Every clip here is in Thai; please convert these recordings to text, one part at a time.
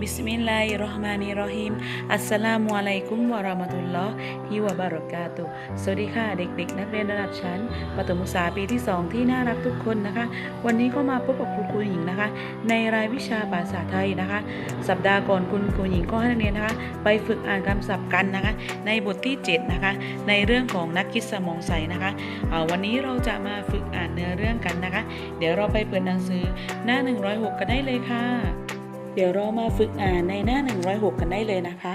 บิสมิลลาฮิรเราะห์มานิรเราะฮีมอัสสลามุอะลัยกุมวะเราะมะตุลลอฮิวะบารอกาตุสวัสดีค่ะเด็กๆ นักเรียนระดับชั้นประถมศึกษาปีที่ 2 ที่น่ารักทุกคนนะคะ วันนี้ก็มาพบกับครูครูหญิงนะคะ ในรายวิชาภาษาไทยนะคะ สัปดาห์ก่อนคุณครูหญิงก็ให้นักเรียนนะคะ ไปฝึกอ่านคำศัพท์กันนะคะ ในบทที่ 7 นะคะ ในเรื่องของนักคิดสมองใสนะคะวันนี้เราจะมาฝึกอ่านเนื้อเรื่องกันนะคะ เดี๋ยวเราไปเปิดหนังสือหน้า 106 กันได้เลยค่ะ เดี๋ยวเรามาฝึกอ่านในหน้า 106 กันได้เลยนะคะ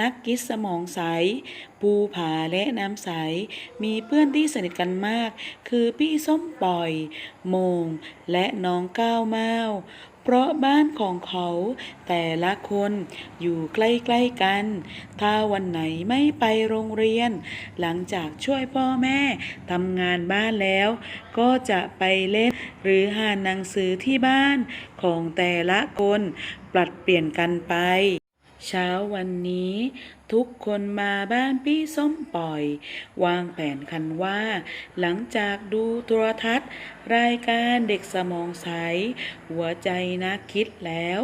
นักกิจสมองใส ปูผาและน้ำใส มีเพื่อนที่สนิทกันมาก คือพี่ส้มปล่อย โมง และน้องก้าวเมาเพราะบ้านของเขาแต่ละคนอยู่ใกล้ๆกัน ถ้าวันไหนไม่ไปโรงเรียน หลังจากช่วยพ่อแม่ทำงานบ้านแล้ว ก็จะไปเล่น หรืออ่าหนังสือที่บ้านของแต่ละคน ปลัดเปลี่ยนกันไป เช้าวันนี้ ทุกคนมาบ้านพี่ส้มปล่อย วางแผนกันว่า หลังจากดูโทรทัศน์ รายการเด็กสมองใส หัวใจนักคิดแล้ว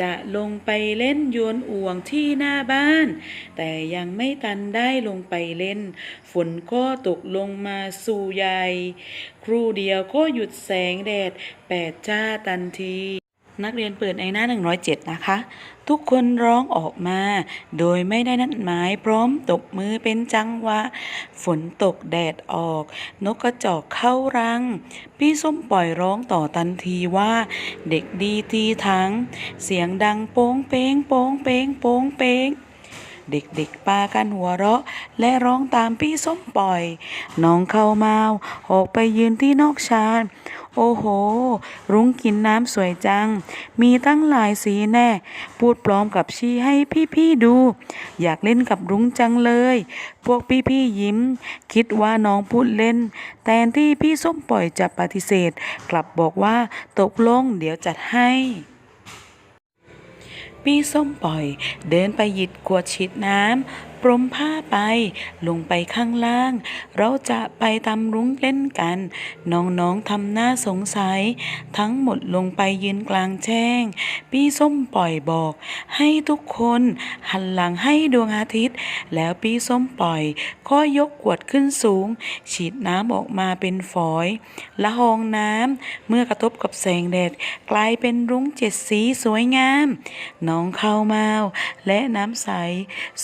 จะลงไปเล่นโยนอ่วงที่หน้าบ้าน แต่ยังไม่ตันได้ลงไปเล่น ฝนก็ตกลงมาสู่ใหญ่ ครูเดียวก็หยุดแสงแดดแปดจ้าทันที นักเรียนเปิดในหน้า 107 นะคะ ทุกคนร้องออกมา โดยไม่ได้นัดหมายพร้อมตบมือเป็นจังหวะ ฝนตกแดดออก นกกระจอกเข้ารัง พี่ส้มปล่อยร้องต่อทันทีว่า เด็กดีทีทั้ง เสียงดังโป้งเป้งโป้งเป้งโป้งเป้งเด็กๆปากันหัวเราะ และร้องตามพี่ส้มปล่อย น้องเข้ามาออกไปยืนที่นอกชาน โอ้โห รุ้งกินน้ำสวยจัง มีตั้งหลายสีแน่ พูดพร้อมกับชี้ให้พี่ๆดู อยากเล่นกับรุ้งจังเลย พวกพี่ๆยิ้ม คิดว่าน้องพูดเล่นแทนที่พี่ส้มปล่อยจะปฏิเสธ กลับบอกว่าตกลงเดี๋ยวจัดให้พี่ส้มปล่อย เดินไปหยิบขวดฉีดน้ำ ปรมผ้าไป ลงไปข้างล่าง เราจะไปทำรุ้งเล่นกัน น้องๆทำหน้าสงสัย ทั้งหมดลงไปยืนกลางแจ้ง พี่ส้มปล่อยบอก ให้ทุกคนหันหลังให้ดวงอาทิตย์ แล้วพี่ส้มปล่อยก็ยกขวดขึ้นสูง ฉีดน้ำออกมาเป็นฝอย ละหองน้ำเมื่อกระทบกับแสงแดดกลายเป็นรุ้งเจ็ดสีสวยงาม น้องข้าวเมาและน้ำใส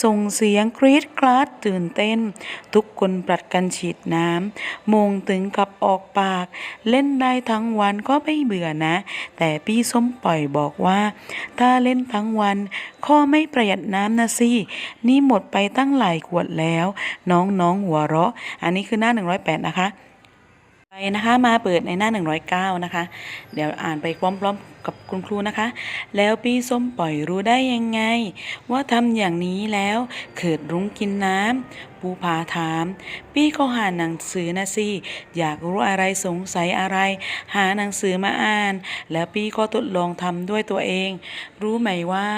ส่งเสียงกรีดกราดตื่นเต้น ทุกคนปลัดกันฉีดน้ำมงถึงกับออกปาก เล่นได้ทั้งวันก็ไม่เบื่อนะ แต่พี่ส้มปล่อยบอกว่า ถ้าเล่นทั้งวัน ข้อไม่ประหยัดน้ำนะสินี่หมดไปตั้งหลายขวดแล้ว น้องๆหัวเราะ อันนี้คือหน้า 108 นะคะ ไปนะคะมาเปิดในหน้า 109 นะคะ เดี๋ยวอ่านไปพร้อมๆกับคุณครูนะคะ แล้วพี่ส้มปล่อยรู้ได้ยังไง ว่าทำอย่างนี้แล้วเขิดรุ้งกินน้ำ ปูผาถามพี่ก็หาหนังสือนะสิ อยากรู้อะไรสงสัยอะไร หาหนังสือมาอ่าน แล้วพี่ก็ทดลองทำด้วยตัวเอง รู้ไหมว่า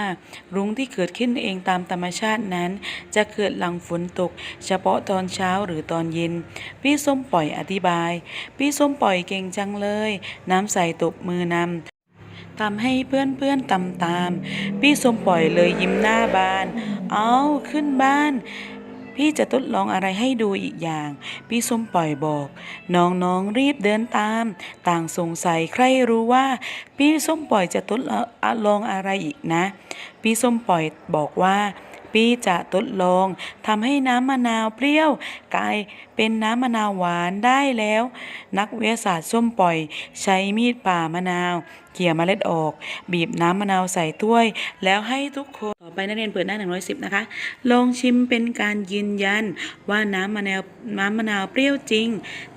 รุ้งที่เกิดขึ้นเองตามธรรมชาตินั้น จะเกิดหลังฝนตก เฉพาะตอนเช้าหรือตอนเย็น พี่ส้มปล่อยอธิบาย พี่ส้มปล่อยเก่งจังเลย น้ำใสตบมือนำทำให้เพื่อนๆตำตาม พี่ส้มปล่อยเลยยิ้มหน้าบาน เอาขึ้นบ้าน พี่จะทดลองอะไรให้ดูอีกอย่าง พี่ส้มปล่อยบอก น้องๆรีบเดินตาม ต่างสงสัยใครรู้ว่า พี่ส้มปล่อยจะทดลองอะไรอีกนะ พี่ส้มปล่อยบอกว่าพี่จะทดลองทำให้น้ำมะนาวเปรี้ยว กลายเป็นน้ำมะนาวหวานได้แล้ว นักวิทยาศาสตร์ส้มปล่อย ใช้มีดป่ามะนาวเกี่ยมเมล็ดออก บีบน้ำมะนาวใส่ถ้วย แล้วให้ทุกคนต่อไปนักเรียนเปิดหน้า 110 นะคะ ลองชิมเป็นการยืนยันว่าน้ำมะนาวน้ำมะนาวเปรี้ยวจริง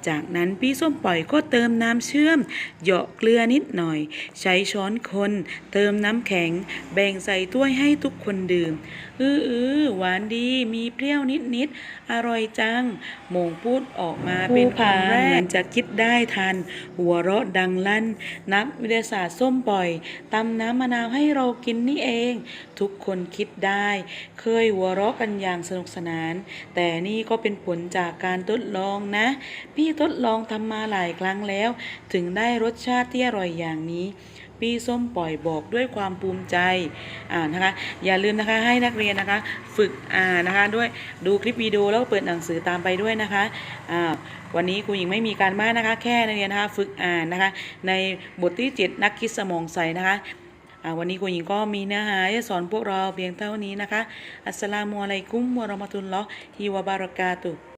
จากนั้นพี่ส้มปล่อยก็เติมน้ำเชื่อม เหยาะเกลือนิดหน่อย ใช้ช้อนคน เติมน้ำแข็ง แบ่งใส่ถ้วยให้ทุกคนดื่มอืออือหวานดีมีเปรี้ยวนิดนิดๆอร่อยจังโมงพูดออกมาเป็นคำแรกจะคิดได้ทัน หัวเราะดังลั่น นักวิทยาศาสตร์ส้มป่อยตำน้ำมะนาวให้เรากินนี่เอง ทุกคนคิดได้ เคยหัวเราะกันอย่างสนุกสนาน แต่นี่ก็เป็นผลจากการทดลองนะ พี่ทดลองทำมาหลายครั้งแล้ว ถึงได้รสชาติที่อร่อยอย่างนี้ พี่ส้มปล่อยบอกด้วยความภูมิใจอ่านะคะ อย่าลืมนะคะให้นักเรียนนะคะ ฝึกอ่านนะคะด้วยดูคลิปวิดีโอแล้วเปิดหนังสือตามไปด้วยนะคะอ่าวันนี้ครูหญิงไม่มีการบ้านนะคะ แค่นักเรียนนะคะฝึกอ่านนะคะ ในบทที่ 7 นักคิดสมองใสนะคะอ่าวันนี้ครูหญิงก็มีเนื้อหาจะสอนพวกเราเพียงเท่านี้นะคะ อัสสลามุอะลัยกุมวะราะมะตุลลอฮิวะบารากาตุ